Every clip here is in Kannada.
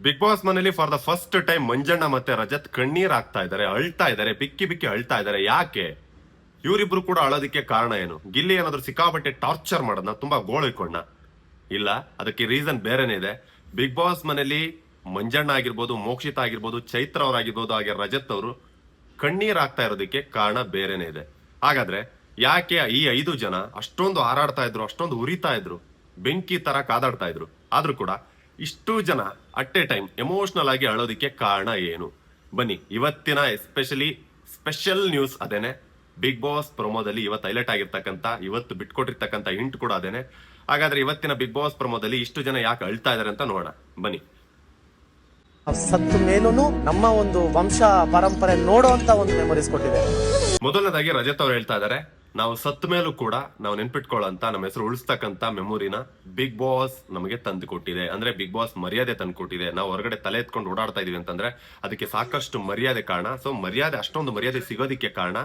ಬಿಗ್ ಬಾಸ್ ಮನೇಲಿ for the first time Manjanna ಮತ್ತೆ ರಜತ್ ಕಣ್ಣೀರ್ ಆಗ್ತಾ ಇದಾರೆ ಅಳ್ತಾ ಇದಾರೆ ಬಿಕ್ಕಿ ಬಿಕ್ಕಿ ಅಳ್ತಾ ಇದಾರೆ ಯಾಕೆ? ಇವರಿಬ್ರು ಕೂಡ ಅಳೋದಕ್ಕೆ ಕಾರಣ ಏನು? ಗಿಲ್ಲಿ ಏನಾದ್ರು ಸಿಕ್ಕಾಪಟ್ಟೆ ಟಾರ್ಚರ್ ಮಾಡೋದ್ನ, ತುಂಬಾ ಗೋಳಿಕೊಂಡ ಇಲ್ಲ, ಅದಕ್ಕೆ ರೀಸನ್ ಬೇರೆನೇ ಇದೆ. ಬಿಗ್ ಬಾಸ್ ಮನೇಲಿ ಮಂಜಣ್ಣ ಆಗಿರ್ಬೋದು, ಮೋಕ್ಷಿತ ಆಗಿರ್ಬೋದು, ಚೈತ್ರ ಅವರಾಗಿರ್ಬೋದು, ಹಾಗೆ ರಜತ್ ಅವರು ಕಣ್ಣೀರ್ ಆಗ್ತಾ ಇರೋದಕ್ಕೆ ಕಾರಣ ಬೇರೆನೇ ಇದೆ. ಹಾಗಾದ್ರೆ ಯಾಕೆ ಈ ಐದು ಜನ ಅಷ್ಟೊಂದು ಹಾರಾಡ್ತಾ ಇದ್ರು, ಅಷ್ಟೊಂದು ಉರಿತಾ ಇದ್ರು, ಬೆಂಕಿ ತರ ಕಾದಾಡ್ತಾ ಇದ್ರು? ಆದ್ರೂ ಕೂಡ ಇಷ್ಟು ಜನ ಅಟ್ ಎ ಟೈಮ್ ಎಮೋಷನಲ್ ಆಗಿ ಅಳೋದಕ್ಕೆ ಕಾರಣ ಏನು? ಬನ್ನಿ ಇವತ್ತಿನ ಎಸ್ಪೆಷಲಿ ಸ್ಪೆಷಲ್ ನ್ಯೂಸ್ ಅದೇನೆ. ಬಿಗ್ ಬಾಸ್ ಪ್ರೊಮೋದಲ್ಲಿ ಇವತ್ತು ಹೈಲೈಟ್ ಆಗಿರ್ತಕ್ಕಂಥ ಇವತ್ತು ಬಿಟ್ಕೊಟ್ಟಿರ್ತಕ್ಕಂಥ ಹಿಂಟ್ ಕೂಡ ಅದೇನೆ. ಹಾಗಾದ್ರೆ ಇವತ್ತಿನ ಬಿಗ್ ಬಾಸ್ ಪ್ರೊಮೋದಲ್ಲಿ ಇಷ್ಟು ಜನ ಯಾಕೆ ಅಳ್ತಾ ಇದಾರೆ ಅಂತ ನೋಡೋಣ. ಬನ್ನಿ. ಸತ್ತು ಮೇಲೂ ನಮ್ಮ ಒಂದು ವಂಶ ಪರಂಪರೆ ನೋಡುವಂತ ಒಂದು ಮೆಮೊರೀಸ್ ಕೊಟ್ಟಿದೆ. ಮೊದಲನೇದಾಗಿ ರಜತ್ ಅವ್ರು ಹೇಳ್ತಾ ಇದಾರೆ ನಾವು ಸತ್ತ ಮೇಲೂ ಕೂಡ ನಾವು ನೆನ್ಪಿಟ್ಕೊಳ್ಳಂತ ನಮ್ಮ ಹೆಸರು ಉಳಿಸ್ತಕ್ಕಂತ ಮೆಮೊರಿನ ಬಿಗ್ ಬಾಸ್ ನಮಗೆ ತಂದು ಕೊಟ್ಟಿದೆ. ಅಂದ್ರೆ ಬಿಗ್ ಬಾಸ್ ಮರ್ಯಾದೆ ತಂದು ಕೊಟ್ಟಿದೆ. ನಾವು ಹೊರಗಡೆ ತಲೆ ಎತ್ಕೊಂಡು ಓಡಾಡ್ತಾ ಇದೀವಿ ಅಂತಂದ್ರೆ ಅದಕ್ಕೆ ಸಾಕಷ್ಟು ಮರ್ಯಾದೆ ಕಾರಣ. ಸೊ ಮರ್ಯಾದೆ, ಅಷ್ಟೊಂದು ಮರ್ಯಾದೆ ಸಿಗೋದಿಕ್ಕೆ ಕಾರಣ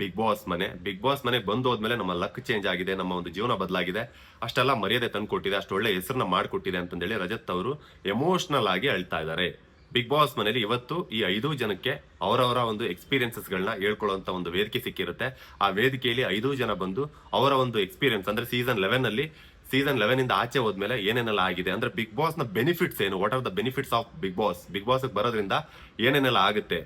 ಬಿಗ್ ಬಾಸ್ ಮನೆ. ಬಿಗ್ ಬಾಸ್ ಮನೆ ಬಂದು ಹೋದ್ಮೇಲೆ ನಮ್ಮ ಲಕ್ ಚೇಂಜ್ ಆಗಿದೆ, ನಮ್ಮ ಒಂದು ಜೀವನ ಬದಲಾಗಿದೆ. ಅಷ್ಟೆಲ್ಲ ಮರ್ಯಾದೆ ತಂದು ಕೊಟ್ಟಿದೆ, ಅಷ್ಟು ಒಳ್ಳೆ ಹೆಸರನ್ನ ಮಾಡಿಕೊಟ್ಟಿದೆ ಅಂತಂದೇಳಿ ರಜತ್ ಅವರು ಎಮೋಷನಲ್ ಆಗಿ ಅಳ್ತಾ ಇದ್ದಾರೆ. ಬಿಗ್ ಬಾಸ್ ಮನೇಲಿ ಇವತ್ತು ಈ ಐದು ಜನಕ್ಕೆ ಅವರವರ ಒಂದು ಎಕ್ಸ್ಪೀರಿಯನ್ಸಸ್ ಗಳನ್ನ ಹೇಳ್ಕೊಳ್ಳುವಂತ ಒಂದು ವೇದಿಕೆ ಸಿಕ್ಕಿರುತ್ತೆ. ಆ ವೇದಿಕೆಯಲ್ಲಿ ಐದು ಜನ ಬಂದು ಅವರ ಒಂದು ಎಕ್ಸ್ಪೀರಿಯನ್ಸ್ ಅಂದ್ರೆ ಸೀಸನ್ ಲೆವೆನ್ ಅಲ್ಲಿ ಸೀಸನ್ ಲೆವೆನ್ ಇಂದ ಆಚೆ ಹೋದ್ಮೇಲೆ ಏನೇನೆಲ್ಲ ಆಗಿದೆ ಅಂದ್ರೆ ಬಿಗ್ ಬಾಸ್ನ ಬೆನಿಫಿಟ್ಸ್ ಏನು? What are the benefits of Bigg Boss Bigg Boss ಬರೋದ್ರಿಂದ ಏನೇನೆಲ್ಲ ಆಗುತ್ತೆ?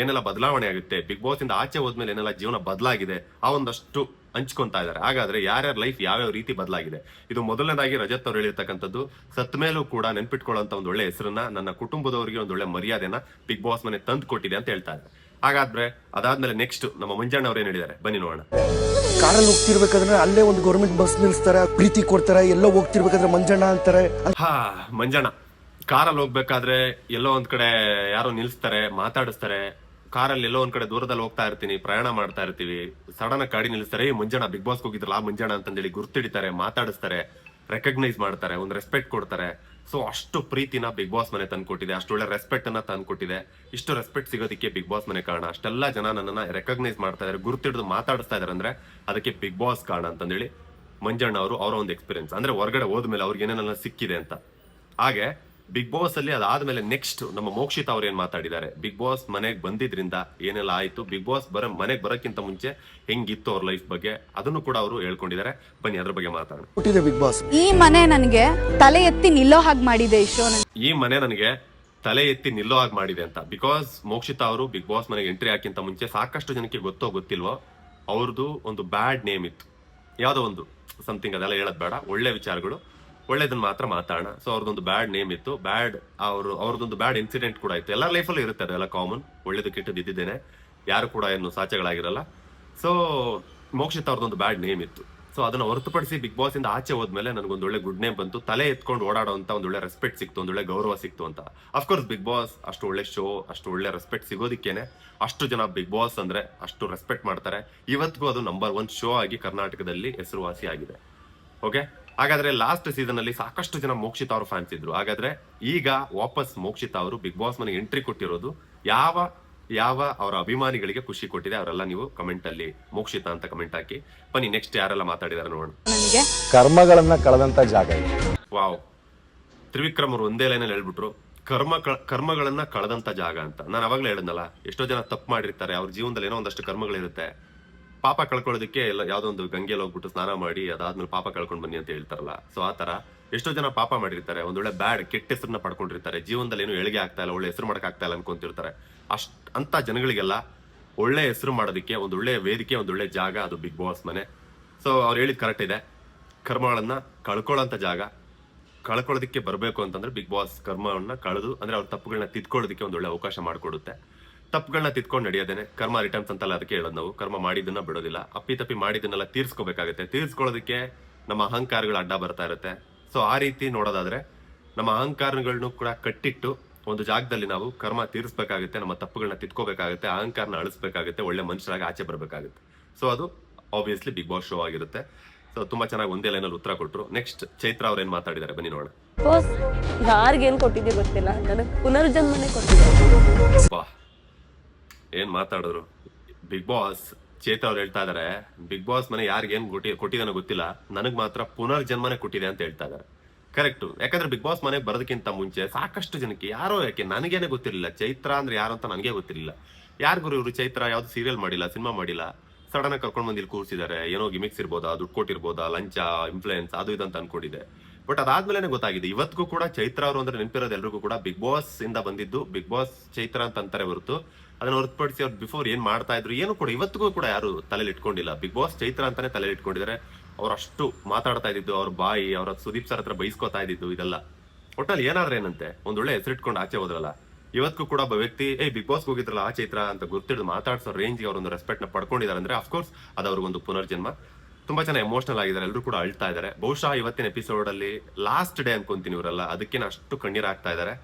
ಏನೆಲ್ಲ ಬದಲಾವಣೆ ಆಗುತ್ತೆ? ಬಿಗ್ ಬಾಸ್ ಇಂದ ಆಚೆ ಹೋದ್ಮೇಲೆ ಏನೆಲ್ಲ ಜೀವನ ಬದಲಾಗಿದೆ? ಆ ಒಂದಷ್ಟು ಹಂಚ್ಕೊಂತಾ ಇದ್ದಾರೆ. ಹಾಗಾದ್ರೆ ಯಾರ್ಯಾರ ಲೈಫ್ ಯಾವ್ಯಾವ ರೀತಿ ಬದಲಾಗಿದೆ? ಇದು ಮೊದಲನೇದಾಗಿ ರಜತ್ ಅವ್ರು ಹೇಳಿರ್ತಕ್ಕಂಥದ್ದು ಸತ್ ಮೇಲೂ ಕೂಡ ನೆನ್ಪಿಟ್ಕೊಳ್ಳುವಂತ ಒಂದು ಒಳ್ಳೆ ಹೆಸರನ್ನ ನನ್ನ ಕುಟುಂಬದವರಿಗೆ ಒಂದು ಒಳ್ಳೆ ಮರ್ಯಾದೆನ ಬಿಗ್ ಬಾಸ್ ಮನೆ ತಂದು ಕೊಟ್ಟಿದೆ ಅಂತ ಹೇಳ್ತಾ ಇದ್ದಾರೆ. ಹಾಗಾದ್ರೆ ಅದಾದ್ಮೇಲೆ ನೆಕ್ಸ್ಟ್ ನಮ್ಮ ಮಂಜಣ್ಣ ಅವ್ರು ಏನ್ ಹೇಳಿದ್ದಾರೆ? ಬನ್ನಿ ನೋಡೋಣ. ಕಾರಲ್ಲಿ ಹೋಗ್ತಿರ್ಬೇಕಾದ್ರೆ ಅಲ್ಲೇ ಒಂದು ಗೌರ್ಮೆಂಟ್ ಬಸ್ ನಿಲ್ಸ್ತಾರೆ ಪ್ರೀತಿ ಕೊಡ್ತಾರೆ ಎಲ್ಲೋ ಹೋಗ್ತಿರ್ಬೇಕಾದ್ರೆ ಮಂಜಣ್ಣ ಅಂತಾರೆ. ಹಾ ಮಂಜಣ್ಣ. ಕಾರಲ್ಲಿ ಹೋಗ್ಬೇಕಾದ್ರೆ ಎಲ್ಲೋ ಒಂದ್ ಕಡೆ ಯಾರೋ ನಿಲ್ಸ್ತಾರೆ ಮಾತಾಡಿಸ್ತಾರೆ. ಕಾರಲ್ಲಿ ಎಲ್ಲೋ ಒಂದ್ ಕಡೆ ದೂರದಲ್ಲಿ ಹೋಗ್ತಾ ಇರ್ತೀನಿ, ಪ್ರಯಾಣ ಮಾಡ್ತಾ ಇರ್ತೀವಿ. ಸಡನ್ ಗಾಡಿ ನಿಲ್ಲಿಸ್ತಾರೆ ಈ ಮಂಜಣ್ಣ ಬಿಗ್ ಬಾಸ್ ಹೋಗಿದ್ರಲ್ಲ, ಆ ಮುಂಜಾನ ಅಂತಂದೇಳಿ ಗುರ್ತಿಡಿತಾರೆ, ಮಾತಾಡಿಸ್ತಾರೆ ರೆಕಗ್ನೈಸ್ ಮಾಡ್ತಾರೆ, ಒಂದು ರೆಸ್ಪೆಕ್ಟ್ ಕೊಡ್ತಾರೆ. ಸೊ ಅಷ್ಟು ಪ್ರೀತಿನ ಬಿಗ್ ಬಾಸ್ ಮನೆ ತಂದ್ಕೊಟ್ಟಿದೆ, ಅಷ್ಟು ಒಳ್ಳೆ ರೆಸ್ಪೆಕ್ಟ್ ಅನ್ನ ತಂದ್ಕೊಟ್ಟಿದೆ. ಇಷ್ಟು ರೆಸ್ಪೆಕ್ಟ್ ಸಿಗೋದಕ್ಕೆ ಬಿಗ್ ಬಾಸ್ ಮನೆ ಕಾರಣ. ಅಷ್ಟೆಲ್ಲ ಜನ ನನ್ನನ್ನ ರೆಕಗ್ನೈಸ್ ಮಾಡ್ತಾ ಇದ್ದಾರೆ ಗುರ್ತಿಡಿದು ಮಾತಾಡಿಸ್ತಾ ಇದಾರೆ ಅಂದ್ರೆ ಅದಕ್ಕೆ ಬಿಗ್ ಬಾಸ್ ಕಾರಣ ಅಂತಂದೇಳಿ ಮಂಜಣ್ಣ ಅವರು ಅವರ ಒಂದು ಎಕ್ಸ್ಪೀರಿಯನ್ಸ್ ಅಂದ್ರೆ ಹೊರಗಡೆ ಹೋದ್ಮೇಲೆ ಅವ್ರಿಗೆ ಏನೇನೆಲ್ಲ ಸಿಕ್ಕಿದೆ ಅಂತ. ಹಾಗೆ ಬಿಗ್ ಬಾಸ್ ಅಲ್ಲಿ ಅದಾದ್ಮೇಲೆ ನೆಕ್ಸ್ಟ್ ನಮ್ಮ ಮೋಕ್ಷಿತ ಅವ್ರು ಏನ್ ಮಾತಾಡಿದ್ದಾರೆ? ಬಿಗ್ ಬಾಸ್ ಮನೆಗೆ ಬಂದಿದ್ರಿಂದ ಏನೆಲ್ಲ ಆಯ್ತು? ಬಿಗ್ ಬಾಸ್ ಬರೋ ಮನೆಗೆ ಬರೋಕ್ಕಿಂತ ಮುಂಚೆ ಹೆಂಗಿತ್ತು ಅವ್ರ ಲೈಫ್ ಬಗ್ಗೆ? ಅದನ್ನು ಕೂಡ ಅವರು ಹೇಳ್ಕೊಂಡಿದ್ದಾರೆ. ಬನ್ನಿ ಅದ್ರ ಬಗ್ಗೆ ಮಾತಾಡೋಣ. ಬಿಗ್ ಬಾಸ್ ಈ ಮನೆ ನನಗೆ ತಲೆ ಎತ್ತಿ ನಿಲ್ಲೋ ಹಾಗೆ ಮಾಡಿದೆ ಈ ಶೋ ಈ ಮನೆ ನನಗೆ ತಲೆ ಎತ್ತಿ ನಿಲ್ಲೋ ಹಾಗೆ ಮಾಡಿದೆ ಅಂತ. ಬಿಕಾಸ್ ಮೋಕ್ಷಿತ ಅವರು ಬಿಗ್ ಬಾಸ್ ಮನೆಗೆ ಎಂಟ್ರಿ ಹಾಕಿಂತ ಮುಂಚೆ ಸಾಕಷ್ಟು ಜನಕ್ಕೆ ಗೊತ್ತೋ ಗೊತ್ತಿಲ್ವೋ ಅವ್ರದ್ದು ಒಂದು ಬ್ಯಾಡ್ ನೇಮ್ ಇತ್ತು. ಯಾವುದೋ ಒಂದು ಸಮಥಿಂಗ್ ಅದೆಲ್ಲ ಹೇಳೋದು ಬೇಡ. ಒಳ್ಳೆ ವಿಚಾರಗಳು. ಒಳ್ಳೇದನ್ನ ಮಾತ್ರ ಮಾತಾಡೋಣ. ಸೊ ಅವ್ರದ್ದೊಂದು ಬ್ಯಾಡ್ ನೇಮ್ ಇತ್ತು. ಬ್ಯಾಡ್ ಅವರು, ಅವ್ರದ್ದೊಂದು ಬ್ಯಾಡ್ ಇನ್ಸಿಡೆಂಟ್ ಕೂಡ ಇತ್ತು. ಎಲ್ಲರ ಲೈಫಲ್ಲೂ ಇರುತ್ತೆ ಅದೆಲ್ಲ ಕಾಮನ್ ಒಳ್ಳೇದು, ಕೆಟ್ಟದ್ದು ಇದ್ದಿದ್ದೇನೆ. ಯಾರು ಕೂಡ ಏನು ಸಾಚೆಗಳಾಗಿರಲ್ಲ. ಸೊ ಮೋಕ್ಷಿತ್ ಅವ್ರದ್ದೊಂದು ಬ್ಯಾಡ್ ನೇಮ್ ಇತ್ತು. ಸೊ ಅದನ್ನ ಹೊರತುಪಡಿಸಿ ಬಿಗ್ ಬಾಸ್ ಇಂದ ಆಚೆ ಹೋದ್ಮೇಲೆ ನನಗೊಂದು ಒಳ್ಳೆ ಗುಡ್ ನೇಮ್ ಬಂತು. ತಲೆ ಎತ್ಕೊಂಡು ಒಂದು ಒಳ್ಳೆ ರೆಸ್ಪೆಕ್ಟ್ ಸಿಕ್ತು, ಒಂದು ಒಳ್ಳೆ ಗೌರವ ಸಿಕ್ತು ಅಂತ. ಅಫ್ಕೋರ್ಸ್ ಬಿಗ್ ಬಾಸ್ ಅಷ್ಟು ಒಳ್ಳೆ ಶೋ ಅಷ್ಟು ಒಳ್ಳೆ ರೆಸ್ಪೆಕ್ಟ್ ಸಿಗೋದಿಕ್ಕೇನೆ. ಅಷ್ಟು ಜನ ಬಿಗ್ ಬಾಸ್ ಅಂದ್ರೆ ಅಷ್ಟು ರೆಸ್ಪೆಕ್ಟ್ ಮಾಡ್ತಾರೆ. ಇವತ್ತಿಗೂ ಅದು ನಂಬರ್ ಒನ್ ಶೋ ಆಗಿ ಕರ್ನಾಟಕದಲ್ಲಿ ಹೆಸರುವಾಸಿ ಆಗಿದೆ ಓಕೆ ಹಾಗಾದ್ರೆ ಲಾಸ್ಟ್ ಸೀಸನ್ ಅಲ್ಲಿ ಸಾಕಷ್ಟು ಜನ ಮೋಕ್ಷಿತ ಅವರು ಫ್ಯಾನ್ಸ್ ಇದ್ರು. ಹಾಗಾದ್ರೆ ಈಗ ವಾಪಸ್ ಮೋಕ್ಷಿತ ಅವರು ಬಿಗ್ ಬಾಸ್ ಮನೆಗೆ ಎಂಟ್ರಿ ಕೊಟ್ಟಿರೋದು ಯಾವ ಯಾವ ಅವರ ಅಭಿಮಾನಿಗಳಿಗೆ ಖುಷಿ ಕೊಟ್ಟಿದೆ ಅವರೆಲ್ಲ ನೀವು ಕಮೆಂಟ್ ಅಲ್ಲಿ ಮೋಕ್ಷಿತ ಅಂತ ಕಮೆಂಟ್ ಹಾಕಿ. ಬನ್ನಿ ನೆಕ್ಸ್ಟ್ ಯಾರೆಲ್ಲ ಮಾತಾಡಿದಾರೆ ನೋಡೋಣ. ನನಗೆ? ಕರ್ಮಗಳನ್ನ ಕಳೆದಂತ ಜಾಗ ಇದು. ವಾವ್ ತ್ರಿವಿಕ್ರಮ್ ಅವರು ಒಂದೇ ಲೈನಲ್ಲಿ ಹೇಳ್ಬಿಟ್ರು ಕರ್ಮ ಕರ್ಮಗಳನ್ನ ಕಳೆದಂತ ಜಾಗ ಅಂತ. ನಾನು ಅವಾಗಲೇ ಹೇಳಿದ್ನಲ್ಲ ಎಷ್ಟೋ ಜನ ತಪ್ಪು ಮಾಡಿರ್ತಾರೆ ಅವ್ರ ಜೀವನದಲ್ಲಿ ಏನೋ ಒಂದಷ್ಟು ಕರ್ಮಗಳಿರುತ್ತೆ. ಪಾಪ ಕಳ್ಕೊಳ್ಳೋದಕ್ಕೆ ಎಲ್ಲ ಯಾವುದೋ ಒಂದು ಗಂಗೆಯಲ್ಲಿ ಹೋಗ್ಬಿಟ್ಟು ಸ್ನಾನ ಮಾಡಿ, ಅದಾದ್ಮೇಲೆ ಪಾಪ ಕಳ್ಕೊಂಡ್ ಬನ್ನಿ ಅಂತ ಹೇಳ್ತಾರಲ್ಲ. ಸೊ ಆ ತರ ಎಷ್ಟೋ ಜನ ಪಾಪ ಮಾಡಿರ್ತಾರೆ. ಒಂದೊಳ್ಳೆ ಬ್ಯಾಡ್, ಕೆಟ್ಟ ಹೆಸರನ್ನ ಪಡ್ಕೊಂಡಿರ್ತಾರೆ. ಜೀವನದಲ್ಲಿ ಏನು ಎಳಿಗೆ ಆಗ್ತಾ ಇಲ್ಲ, ಒಳ್ಳೆ ಹೆಸರು ಮಾಡಕ್ ಆಗ್ತಾ ಇಲ್ಲ ಅನ್ಕೊಂತಿರ್ತಾರೆ. ಅಷ್ಟ್, ಅಂತ ಜನಗಳಿಗೆಲ್ಲ ಒಳ್ಳೆ ಹೆಸರು ಮಾಡೋದಕ್ಕೆ, ಒಂದು ಒಳ್ಳೆ ವೇದಿಕೆ, ಒಂದು ಒಳ್ಳೆ ಜಾಗ, ಅದು ಬಿಗ್ ಬಾಸ್ ಮನೆ. ಸೊ ಅವ್ರು ಹೇಳಿದ್ ಕರೆಕ್ಟ್ ಇದೆ. ಕರ್ಮಗಳನ್ನ ಕಳ್ಕೊಳ್ಳೋಂಥ ಜಾಗ. ಕಳ್ಕೊಳ್ಳೋದಕ್ಕೆ ಬರಬೇಕು ಅಂತಂದ್ರೆ ಬಿಗ್ ಬಾಸ್ ಕರ್ಮವನ್ನ ಕಳೆದು, ಅಂದ್ರೆ ಅವ್ರ ತಪ್ಪುಗಳನ್ನ ತಿದ್ಕೊಳ್ಳೋದಕ್ಕೆ ಒಳ್ಳೆ ಅವಕಾಶ ಮಾಡಿಕೊಡುತ್ತೆ. ತಪ್ಪುಗಳನ್ನ ತಿದ್ಕೊಂಡು ನಡೆಯೋದೇನೆ. ಕರ್ಮ ರಿಟರ್ನ್ಸ್ ಅಂತಲ್ಲ ಅದಕ್ಕೆ ಹೇಳೋದು ನಾವು. ಕರ್ಮ ಮಾಡಿದ್ದನ್ನ ಬಿಡೋದಿಲ್ಲ. ಅಪ್ಪಿ ತಪ್ಪಿ ಮಾಡಿದ್ದನ್ನೆಲ್ಲ ತೀರ್ಸ್ಕೋಬೇಕಾಗುತ್ತೆ. ತೀರ್ಸ್ಕೊಳ್ಳೋದಕ್ಕೆ ನಮ್ಮ ಅಹಂಕಾರಗಳು ಅಡ್ಡ ಬರ್ತಾ ಇರುತ್ತೆ. ಸೊ ಆ ರೀತಿ ನೋಡೋದಾದ್ರೆ ನಮ್ಮ ಅಹಂಕಾರಗಳನ್ನು ಕೂಡ ಕಟ್ಟಿಟ್ಟು ಒಂದು ಜಾಗದಲ್ಲಿ ನಾವು ಕರ್ಮ ತೀರಿಸಬೇಕಾಗುತ್ತೆ ನಮ್ಮ ತಪ್ಪುಗಳನ್ನ ತಿದ್ಕೋಬೇಕಾಗುತ್ತೆ ಅಹಂಕಾರನ ಅಳಿಸ್ಬೇಕಾಗುತ್ತೆ ಒಳ್ಳೆ ಮನುಷ್ಯರಾಗಿ ಆಚೆ ಬರಬೇಕಾಗುತ್ತೆ. ಸೊ ಅದು ಆಬ್ವಿಯಸ್ಲಿ ಬಿಗ್ ಬಾಸ್ ಶೋ ಆಗಿರುತ್ತೆ. ಸೊ ತುಂಬಾ ಚೆನ್ನಾಗಿ ಒಂದೇ ಲೈನಲ್ಲಿ ಉತ್ತರ ಕೊಟ್ಟರು ನೆಕ್ಸ್ಟ್ ಚೈತ್ರ ಅವ್ರು ಏನ್ ಮಾತಾಡಿದ್ದಾರೆ? ಬನ್ನಿ ನೋಡೋಣ. ಯಾರಿಗೇನು ಕೊಟ್ಟಿದ್ದೆ ಗೊತ್ತಿಲ್ಲ. ನನಗೆ ಪುನರ್ಜನ್ಮನೆ ಕೊಟ್ಟಿದ್ದೆ ಏನ್ ಮಾತಾಡಿದ್ರು ಬಿಗ್ ಬಾಸ್ ಚೇತ ಅವ್ರು ಹೇಳ್ತಾ ಇದಾರೆ ಬಿಗ್ ಬಾಸ್ ಮನೆ ಯಾರಿಗೇನ್ ಕೊಟ್ಟಿ, ಕೊಟ್ಟಿದಾನೋ ಗೊತ್ತಿಲ್ಲ, ನನಗ್ ಮಾತ್ರ ಪುನರ್ಜನ್ಮನೆ ಕೊಟ್ಟಿದೆ ಅಂತ ಹೇಳ್ತಾ ಇದಾರೆ. ಕರೆಕ್ಟ್ ಯಾಕಂದ್ರೆ ಬಿಗ್ ಬಾಸ್ ಮನೆಗೆ ಬರೋದಕ್ಕಿಂತ ಮುಂಚೆ ಸಾಕಷ್ಟು ಜನಕ್ಕೆ ಯಾರೋ ಯಾಕೆ ನನಗೇನೆ ಗೊತ್ತಿರಲಿಲ್ಲ, ಚೈತ್ರ ಅಂದ್ರೆ ಯಾರು ಅಂತ ನನಗೆ ಗೊತ್ತಿರಲಿಲ್ಲ. ಯಾರಿಗೂ ಇವರು ಚೈತ್ರ ಯಾವ್ದು ಸೀರಿಯಲ್ ಮಾಡಿಲ್ಲ ಸಿನಿಮಾ ಮಾಡಿಲ್ಲ ಸಡನ್ ಆಗಿ ಕರ್ಕೊಂಡು ಬಂದು ಇಲ್ಲಿ ಕೂರಿಸಿದ್ದಾರೆ ಏನೋ ಗಿಮಿಕ್ಸ್ ಇರ್ಬೋದಾ, ದುಡ್ಡು ಕೊಟ್ಟಿರ್ಬೋದಾ, ಲಂಚ ಇನ್ಫ್ಲೂಯೆನ್ಸ್ ಅದು ಇದು ಅಂತ ಅನ್ಕೊಂಡಿದ್ದೆ. ಬಟ್ ಅದಾದ್ಮೇಲೆ ಗೊತ್ತಾಗಿದೆ. ಇವತ್ತಿಗೂ ಕೂಡ ಚೈತ್ರ ಅವರು ಅಂದ್ರೆ ನೆನಪಿರೋದು ಎಲ್ರಿಗೂ ಕೂಡ ಬಿಗ್ ಬಾಸ್ ಇಂದ ಬಂದಿದ್ದು ಬಿಗ್ ಬಾಸ್ ಚೈತ್ರ ಅಂತ ಅಂತಾರೆ ಹೊರತು. ಅದನ್ನ ಹೊರತುಪಡಿಸಿ ಅವ್ರು ಬಿಫೋರ್ ಏನ್ ಮಾಡ್ತಾ ಇದ್ರು ಏನು ಕೂಡ ಇವತ್ತಿಗೂ ಕೂಡ ಯಾರು ತಲೆಲಿ ಇಟ್ಕೊಂಡಿಲ್ಲ. ಬಿಗ್ ಬಾಸ್ ಚೈತ್ರ ಅಂತಾನೆ ತಲೆಲಿ ಇಟ್ಕೊಂಡಿದ್ದಾರೆ. ಅವ್ರು ಅಷ್ಟು ಮಾತಾಡ್ತಾ ಇದ್ದಿದ್ದು, ಅವ್ರ ಬಾಯಿ, ಅವ್ರ ಸುದೀಪ್ ಸರ್ ಹತ್ರ ಬೈಸ್ಕೊತಾ ಇದ್ದಿದ್ದು ಇದೆಲ್ಲ. ಒಟ್ಟಲ್ಲಿ ಏನಾದ್ರೆ ಏನಂತೆ? ಒಂದ್ ಒಳ್ಳೆ ಹೆಸರಿಟ್ಕೊಂಡು ಆಚೆ ಹೋದ್ರಲ್ಲ. ಇವತ್ತಿಗೂ ಕೂಡ ಒಬ್ಬ ವ್ಯಕ್ತಿ ಏ ಬಿಗ್ ಬಾಸ್ ಹೋಗಿದ್ರಲ್ಲ ಆ ಚೈತ್ರ ಅಂತ ಗೊತ್ತಿಡಿದು ಮಾತಾಡ್ಸೋ ರೇಂಜ್ಗೆ ಒಂದು ರೆಸ್ಪೆಕ್ಟ್ನ ಪಡ್ಕೊಂಡಿದ್ದಾರೆ ಅಂದ್ರೆ ಅಫ್ಕೋರ್ಸ್ ಅದು ಅವ್ರಿಗೊಂದು ಪುನರ್ಜನ್ಮ. ತುಂಬಾ ಚೆನ್ನಾಗಿ ಎಮೋಷನಲ್ ಆಗಿದ್ದಾರೆ ಎಲ್ಲರೂ ಕೂಡ ಅಳ್ತಾ ಇದ್ದಾರೆ. ಬಹುಶಃ ಇವತ್ತಿನ ಎಪಿಸೋಡ್ ಅಲ್ಲಿ ಲಾಸ್ಟ್ ಡೇ ಅನ್ಕೊಂತೀನಿ ಇವರೆಲ್ಲ. ಅದಕ್ಕೆ ಅಷ್ಟು ಕಣ್ಣೀರ್ ಆಗ್ತಾ ಇದ್ದಾರೆ.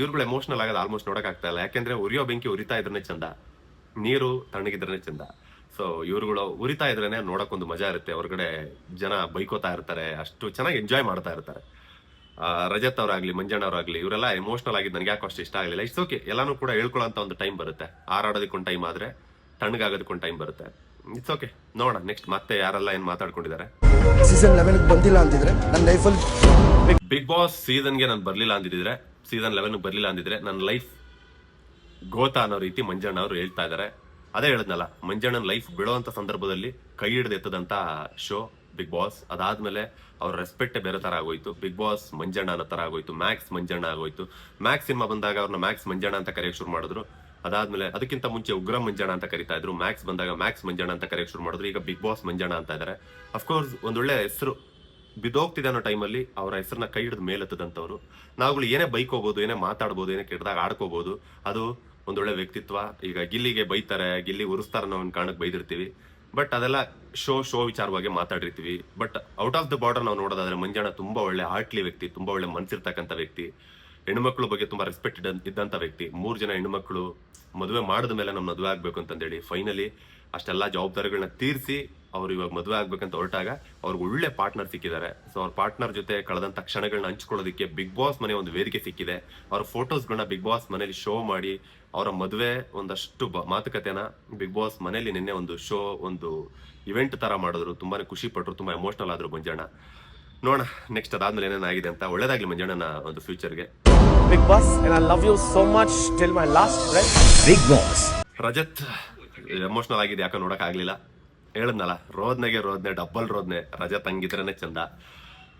ಇವ್ರುಗಳು ಎಮೋಷನಲ್ ಆಗೋದು ಆಲ್ಮೋಸ್ಟ್ ನೋಡಕ್ ಆಗ್ತಾ ಇಲ್ಲ. ಯಾಕೆಂದ್ರೆ ಉರಿಯೋ ಬೆಂಕಿ ಉರಿತಾ ಇದ್ರೆ ಚಂದ. ನೀರು ತಣ್ಣಗಿದ್ರೆ ಚಂದ. ಸೊ ಇವ್ರುಗಳು ಉರಿತಾ ಇದ್ರೇನೆ ಒಂದು ಮಜಾ ಇರುತ್ತೆ. ಹೊರಗಡೆ ಜನ ಬೈಕೋತಾ ಇರ್ತಾರೆ. ಅಷ್ಟು ಚೆನ್ನಾಗಿ ಎಂಜಾಯ್ ಮಾಡ್ತಾ ಇರ್ತಾರೆ. ರಜತ್ ಅವರಾಗ್ಲಿ, ಮಂಜಣ್ಣ ಅವರಾಗ್ಲಿ, ಇವರೆಲ್ಲ ಎಮೋಷನಲ್ ಆಗಿದ್ದು ನನಗೆ ಯಾಕೋ ಅಷ್ಟು ಇಷ್ಟ ಆಗಲಿಲ್ಲ. ಇಟ್ಸ್ ಓಕೆ ಎಲ್ಲಾನು ಕೂಡ ಹೇಳ್ಕೊಳ್ಳೋ ಒಂದು ಟೈಮ್ ಬರುತ್ತೆ. ಹಾರಾಡೋದಕ್ಕೊಂದು ಟೈಮ್ ಆದರೆ ತಣ್ಣಗಾಗೋದಕ್ಕೊಂದು ಟೈಮ್ ಬರುತ್ತೆ. ಇಟ್ಸ್ ಓಕೆ ನೋಡೋಣ ನೆಕ್ಸ್ಟ್ ಮತ್ತೆ ಯಾರೆಲ್ಲ ಏನು ಮಾತಾಡ್ಕೊಂಡಿದ್ದಾರೆ? ಸೀಸನ್ ಲೆವೆನ್ ಬಂದಿಲ್ಲ ಅಂತಿದ್ರೆ ನನ್ನ ಲೈಫಲ್ಲಿ ಬಿಗ್ ಬಾಸ್ ಸೀಸನ್ಗೆ ನಾನು ಬರಲಿಲ್ಲ ಅಂದಿದ್ರೆ ಸೀಸನ್ ಲೆವೆನ್ ಬರಲಿಲ್ಲ ಅಂದಿದ್ರೆ ನನ್ನ ಲೈಫ್ ಗೋತಾ ಅನ್ನೋ ರೀತಿ ಮಂಜಣ್ಣ ಅವರು ಹೇಳ್ತಾ ಇದ್ದಾರೆ ಅದೇ ಹೇಳದ್ನಲ್ಲ ಮಂಜಣ್ಣನ ಲೈಫ್ ಬಿಡುವಂತ ಸಂದರ್ಭದಲ್ಲಿ ಕೈ ಹಿಡಿದು ಶೋ ಬಿಗ್ ಬಾಸ್ ಅದಾದ್ಮೇಲೆ ಅವ್ರ ರೆಸ್ಪೆಕ್ಟ್ ಬೇರೆ ತರ ಆಗೋಯ್ತು. ಬಿಗ್ ಬಾಸ್ ಮಂಜಣ್ಣ ಅನ್ನೋ ತರ ಆಗೋಯ್ತು. ಮ್ಯಾಕ್ಸ್ ಮಂಜಣ್ಣ ಆಗೋಯ್ತು. ಮ್ಯಾಕ್ಸ್ ಸಿನಿಮಾ ಬಂದಾಗ ಅವ್ರನ್ನ ಮ್ಯಾಕ್ಸ್ ಮಂಜಣ್ಣ ಅಂತ ಕರೆಯೋಕೆ ಶುರು ಮಾಡಿದ್ರು. ಅದಾದ್ಮೇಲೆ ಅದಕ್ಕಿಂತ ಮುಂಚೆ ಉಗ್ರ ಮಂಜಣ ಅಂತ ಕರಿತಾ ಇದ್ರು. ಮ್ಯಾಕ್ಸ್ ಬಂದಾಗ ಮ್ಯಾಕ್ಸ್ ಮಂಜಣ ಅಂತ ಕರೆಯಕ್ಕೆ ಶುರು ಮಾಡಿದ್ರು. ಈಗ ಬಿಗ್ ಬಾಸ್ ಮಂಜಣ ಅಂತ ಇದ್ದಾರೆ ಅಫ್ಕೋರ್ಸ್ ಒಂದೊಳ್ಳೆ ಹೆಸರು ಬಿದ್ದೋಗ್ತಿದೆ ಅನ್ನೋ ಟೈಮಲ್ಲಿ ಅವರ ಹೆಸರನ್ನ ಕೈ ಹಿಡಿದು ಮೇಲೆತ್ತದಂಥವ್ರು. ನಾವುಗಳು ಏನೇ ಬೈಕೋಬಹುದು ಏನೇ ಮಾತಾಡ್ಬೋದು, ಏನೇ ಕೆಟ್ಟದಾಗ ಆಡ್ಕೋಬಹುದು ಅದು ಒಂದೊಳ್ಳೆ ವ್ಯಕ್ತಿತ್ವ. ಈಗ ಗಿಲ್ಲಿಗೆ ಬೈತಾರೆ, ಗಿಲ್ಲಿ ಉರಿಸ್ತಾರೆ ಅನ್ನೋ ಒಂದು ಕಾರಣಕ್ಕೆ ಬೈದಿರ್ತೀವಿ. ಬಟ್ ಅದೆಲ್ಲ ಶೋ ಶೋ ವಿಚಾರವಾಗಿ ಮಾತಾಡಿರ್ತೀವಿ. But out of the border ನಾವು ನೋಡೋದಾದ್ರೆ ಮಂಜಾಣ ತುಂಬಾ ಒಳ್ಳೆ ಹಾರ್ಟ್ಲಿ ವ್ಯಕ್ತಿ, ತುಂಬಾ ಒಳ್ಳೆ ಮನ್ಸಿರ್ತಕ್ಕಂಥ ವ್ಯಕ್ತಿ. ಹೆಣ್ಮಕ್ಳ ಬಗ್ಗೆ ತುಂಬಾ ರೆಸ್ಪೆಕ್ಟ್ ಇದ್ದಂತ ವ್ಯಕ್ತಿ. ಮೂರು ಜನ ಹೆಣ್ಮಕ್ಳು ಮದುವೆ ಮಾಡಿದ ಮೇಲೆ ನಮ್ಮ ಮದುವೆ ಆಗ್ಬೇಕು ಅಂತಂದೇಳಿ ಫೈನಲಿ ಅಷ್ಟೆಲ್ಲ ಜವಾಬ್ದಾರಿಗಳನ್ನ ತೀರಿಸಿ ಅವ್ರು ಇವಾಗ ಮದುವೆ ಆಗ್ಬೇಕಂತ ಹೊರಟಾಗ ಅವ್ರಿಗೆ ಒಳ್ಳೆ ಪಾರ್ಟ್ನರ್ ಸಿಕ್ಕಿದ್ದಾರೆ ಸೊ ಅವ್ರ ಪಾರ್ಟ್ನರ್ ಜೊತೆ ಕಳೆದಂತ ಕ್ಷಣಗಳನ್ನ ಹಂಚ್ಕೊಳ್ಳೋದಕ್ಕೆ ಬಿಗ್ ಬಾಸ್ ಮನೆ ಒಂದು ವೇದಿಕೆ ಸಿಕ್ಕಿದೆ. ಅವ್ರ ಫೋಟೋಸ್ಗಳನ್ನ ಬಿಗ್ ಬಾಸ್ ಮನೇಲಿ ಶೋ ಮಾಡಿ ಅವರ ಮದುವೆ ಒಂದಷ್ಟು ಮಾತುಕತೆನ ಬಿಗ್ ಬಾಸ್ ಮನೇಲಿ ನಿನ್ನೆ ಒಂದು ಶೋ ಒಂದು ಇವೆಂಟ್ ತರ ಮಾಡಿದ್ರು. ತುಂಬಾನೇ ಖುಷಿ ಪಟ್ಟರು ತುಂಬಾ ಎಮೋಷನಲ್ ಆದ್ರು ಮಂಜಣ್ಣ ನೋಡೋಣ ನೆಕ್ಸ್ಟ್ ಅದಾದ್ಮೇಲೆ ಏನೇನಾಗಿದೆ ಅಂತ. ಒಳ್ಳೇದಾಗ್ಲಿ ಮಂಜಣ್ಣನ ಒಂದು ಫ್ಯೂಚರ್ಗೆ Bigg Boss I love you so much till my last Bigg Boss Rajat emotional ಆಗಿದೆ ಯಾಕೋ ನೋಡಕ್ ಆಗ್ಲಿಲ್ಲ. ಹೇಳದ್ನಲ್ಲ ರೋದ್ನೆಗೆ ರೋದ್ನೆ ಡಬ್ಬಲ್ ರೋದ್ನೆ ರಜತ್ ಹಂಗಿದ್ರೇನೆ ಚಂದ.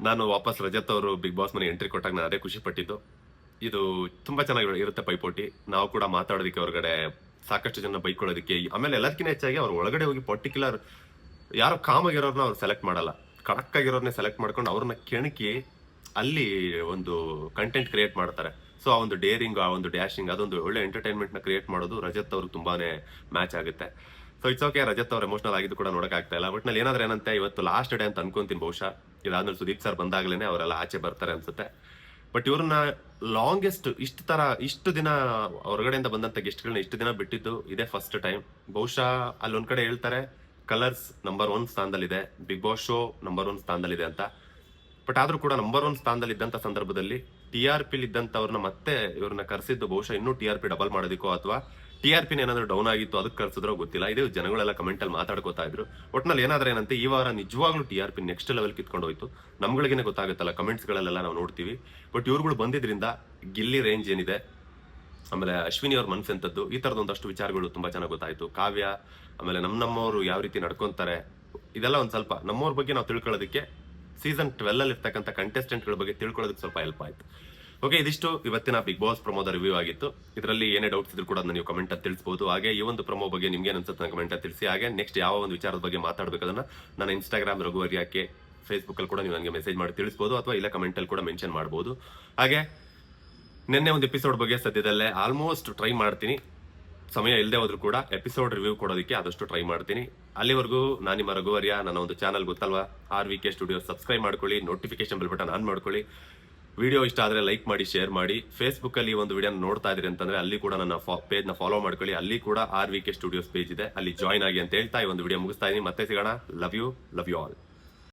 ನಾನು ವಾಪಸ್ ರಜತ್ ಅವರು ಬಿಗ್ ಬಾಸ್ ಮನೆ ಎಂಟ್ರಿ ಕೊಟ್ಟಾಗ ನಾನು ಅದೇ ಖುಷಿ ಪಟ್ಟಿದ್ದು. ಇದು ತುಂಬಾ ಚೆನ್ನಾಗಿ ಇರುತ್ತೆ ಪೈಪೋಟಿ. ನಾವು ಕೂಡ ಮಾತಾಡೋದಕ್ಕೆ ಹೊರಗಡೆ ಸಾಕಷ್ಟು ಜನ ಬೈಕೊಳ್ಳೋದಕ್ಕೆ ಆಮೇಲೆ ಎಲ್ಲದಕ್ಕಿಂತ ಹೆಚ್ಚಾಗಿ ಅವ್ರು ಒಳಗಡೆ ಹೋಗಿ ಪರ್ಟಿಕ್ಯುಲರ್ ಯಾರು ಕಾಮಾಗಿರೋರ್ನ ಅವ್ರು ಸೆಲೆಕ್ಟ್ ಮಾಡಲ್ಲ. ಕಡಕ್ ಆಗಿರೋರ್ನೇ ಸೆಲೆಕ್ಟ್ ಮಾಡ್ಕೊಂಡು ಅವ್ರನ್ನ ಕೆಣಕಿ ಅಲ್ಲಿ ಒಂದು ಕಂಟೆಂಟ್ ಕ್ರಿಯೇಟ್ ಮಾಡ್ತಾರೆ. ಸೊ ಆ ಒಂದು ಡೇರಿಂಗ್ ಆ ಒಂದು ಡ್ಯಾಶಿಂಗ್ ಅದೊಂದು ಒಳ್ಳೆ ಎಂಟರ್ಟೈನ್ಮೆಂಟ್ನ ಕ್ರಿಯೇಟ್ ಮಾಡೋದು ರಜತ್ ಅವ್ರಿಗೆ ತುಂಬಾನೇ ಮ್ಯಾಚ್ ಆಗುತ್ತೆ. ಸೊ ಇಟ್ಸ್ ಓಕೆ ರಜತ್ ಅವ್ರು ಎಮೋಷನಲ್ ಆಗಿದ್ದು ಕೂಡ ನೋಡಕ್ ಇಲ್ಲ. ಬಟ್ನಲ್ಲಿ ಏನಾದ್ರೆ ಏನಂತೆ, ಇವತ್ತು ಲಾಸ್ಟ್ ಡೇ ಅಂತ ಅನ್ಕೊಂತೀನಿ ಬಹುಶಃ. ಇದಾದ್ಮೇಲೆ ಸುದೀಪ್ ಸರ್ ಬಂದಾಗಲೇ ಅವರೆಲ್ಲ ಆಚೆ ಬರ್ತಾರೆ ಅನ್ಸುತ್ತೆ. ಬಟ್ ಇವ್ರನ್ನ ಲಾಂಗೆಸ್ಟ್ ಇಷ್ಟು ತರ, ಇಷ್ಟು ದಿನ ಹೊರಗಡೆಯಿಂದ ಬಂದಂತ ಗೆಸ್ಟ್ಗಳನ್ನ ಇಷ್ಟು ದಿನ ಬಿಟ್ಟಿದ್ದು ಇದೇ ಫಸ್ಟ್ ಟೈಮ್ ಬಹುಶಃ ಅಲ್ಲೊಂದ್ ಕಡೆ ಹೇಳ್ತಾರೆ ಕಲರ್ಸ್ ನಂಬರ್ ಒನ್ ಸ್ಥಾನದಲ್ಲಿದೆ. Bigg Boss show number one ಸ್ಥಾನದಲ್ಲಿದೆ ಅಂತ. ಬಟ್ ಆದ್ರೂ ಕೂಡ ನಂಬರ್ ಒನ್ ಸ್ಥಾನದಲ್ಲಿ ಇದ್ದಂತ ಸಂದರ್ಭದಲ್ಲಿ ಟಿ ಆರ್ ಪಿ ಇದ್ದಂತವ್ರನ್ನ ಮತ್ತೆ ಇವ್ರನ್ನ ಕರೆಸಿದ್ದು ಬಹುಶಃ ಇನ್ನೂ ಟಿ ಆರ್ ಪಿ ಡಬಲ್ ಮಾಡೋದಕ್ಕೋ ಅಥವಾ ಟಿ ಆರ್ ಪಿನ ಏನಾದ್ರೂ ಡೌನ್ ಆಗಿತ್ತು ಅದಕ್ಕೆ ಕರ್ಸಿದ್ರೋ ಗೊತ್ತಿಲ್ಲ. ಇದು ಜನಗಳೆಲ್ಲ ಕಮೆಂಟಲ್ಲಿ ಮಾತಾಡ್ಕೋತಾ ಇದ್ರು. ಒಟ್ನಲ್ಲಿ ಏನಾದ್ರೆ ಏನಂತೆ, ಈ ವಾರ ನಿಜವಾಗ್ಲೂ T R P next level ಕಿತ್ಕೊಂಡು ಹೋಯ್ತು. ನಮ್ಗಳಿಗೇನೆ ಗೊತ್ತಾಗುತ್ತಲ್ಲ ಕಮೆಂಟ್ಸ್ ಗಳಲ್ಲೆಲ್ಲ ನಾವು ನೋಡ್ತೀವಿ. ಬಟ್ ಇವ್ರುಗಳು ಬಂದಿದ್ರಿಂದ ಗಿಲ್ಲಿ ರೇಂಜ್ ಏನಿದೆ? ಆಮೇಲೆ ಅಶ್ವಿನಿ ಅವ್ರ ಮನ್ಸೆಂತದ್ದು ಈ ತರದ ಒಂದಷ್ಟು ವಿಚಾರಗಳು ತುಂಬಾ ಚೆನ್ನಾಗಿ ಗೊತ್ತಾಯಿತು. ಕಾವ್ಯ, ಆಮೇಲೆ ನಮ್ಮ ನಮ್ಮವರು ಯಾವ ರೀತಿ ನಡ್ಕೊತಾರೆ? ಇದೆಲ್ಲ ಒಂದು ಸ್ವಲ್ಪ ನಮ್ಮವ್ರ ಬಗ್ಗೆ ನಾವು ತಿಳ್ಕೊಳ್ಳೋದಕ್ಕೆ ಸೀಸನ್ ಟ್ವೆಲ್ ಅಲ್ಲಿ ಇರ್ತಕ್ಕಂಥ ಕಂಟೆಸ್ಟೆಂಟ್ಗಳ ಗಳ ಬಗ್ಗೆ ತಿಳ್ಕೊಳ್ಳೋದಕ್ಕೆ ಸ್ವಲ್ಪ ಹೆಲ್ಪ್ ಆಯ್ತು. ಓಕೆ ಇದಿಷ್ಟು. ಇವತ್ತಿನ ಬಿಗ್ ಬಾಸ್ ಪ್ರಮೋದ ರಿವ್ಯೂ ಆಗಿತ್ತು. ಇದರಲ್ಲಿ ಏನೇ ಡೌಟ್ಸ್ ಇದ್ರು ಕೂಡ ನೀವು ಕಮೆಂಟ್ ಅಲ್ಲಿ ತಿಳಿಸಬಹುದು ಹಾಗೆ ಈ ಒಂದು ಪ್ರಮೋ ಬಗ್ಗೆ ನಿಮ್ಗೆ ಅನ್ಸುತ್ತೆ ಕಮೆಂಟ್ ಅಲ್ಲಿ ತಿಳಿಸಿ. ಹಾಗೆ ನೆಕ್ಸ್ಟ್ ಯಾವ ಒಂದು ವಿಚಾರದ ಬಗ್ಗೆ ಮಾತಾಡ್ಬೇಕು ಅದನ್ನ ನನ್ನ ಇನ್ಸ್ಟಾಗ್ರಾಮ್ ರಘುವರಿಯಾಕೆ ಫೇಸ್ಬುಕ್ ಅಲ್ಲಿ ಕೂಡ ನೀವು ನನಗೆ ಮೆಸೇಜ್ ಮಾಡಿ ತಿಳಿಸಬಹುದು ಅಥವಾ ಇಲ್ಲ ಕಮೆಂಟ್ ಅಲ್ಲಿ ಕೂಡ ಮೆನ್ಷನ್ ಮಾಡಬಹುದು ಹಾಗೆ ನಿನ್ನೆ ಒಂದು ಎಪಿಸೋಡ್ ಬಗ್ಗೆ ಸದ್ಯದಲ್ಲೇ ಆಲ್ಮೋಸ್ಟ್ ಟ್ರೈ ಮಾಡ್ತೀನಿ. ಸಮಯ ಇಲ್ಲದೆ ಹೋದ್ರು ಕೂಡ ಎಪಿಸೋಡ್ ರಿವ್ಯೂ ಕೊಡೋದಕ್ಕೆ ಆದಷ್ಟು ಟ್ರೈ ಮಾಡ್ತೀನಿ. ಅಲ್ಲಿವರೆಗೂ ನಾನು ನಿಮ್ಮ ರಘುವರ್ಯ. ನನ್ನ ಒಂದು ಚಾನಲ್ ಗೊತ್ತಲ್ವಾ? R V K studio subscribe ಮಾಡ್ಕೊಳ್ಳಿ ನೋಟಿಫಿಕೇಶನ್ ಬೆಲ್ ಬಟನ್ ಆನ್ ಮಾಡ್ಕೊಳ್ಳಿ. ವಿಡಿಯೋ ಇಷ್ಟ ಆದರೆ ಲೈಕ್ ಮಾಡಿ ಶೇರ್ ಮಾಡಿ. ಫೇಸ್ಬುಕ್ ಅಲ್ಲಿ ಒಂದು ವಿಡಿಯೋ ನೋಡ್ತಾ ಇದ್ರಿ ಅಂತಂದ್ರೆ ಅಲ್ಲಿ ಕೂಡ ನನ್ನ ಪೇಜ್ನ ಫಾಲೋ ಮಾಡ್ಕೊಳ್ಳಿ. ಅಲ್ಲಿ ಕೂಡ R V K studios page ಇದೆ. ಅಲ್ಲಿ ಜಾಯ್ನ್ ಆಗಿ ಅಂತ ಹೇಳ್ತಾ ಈ ಒಂದು ವಿಡಿಯೋ ಮುಗಿಸ್ತಾ ಇದೀನಿ. ಮತ್ತೆ ಸಿಗೋಣ. Love you love you all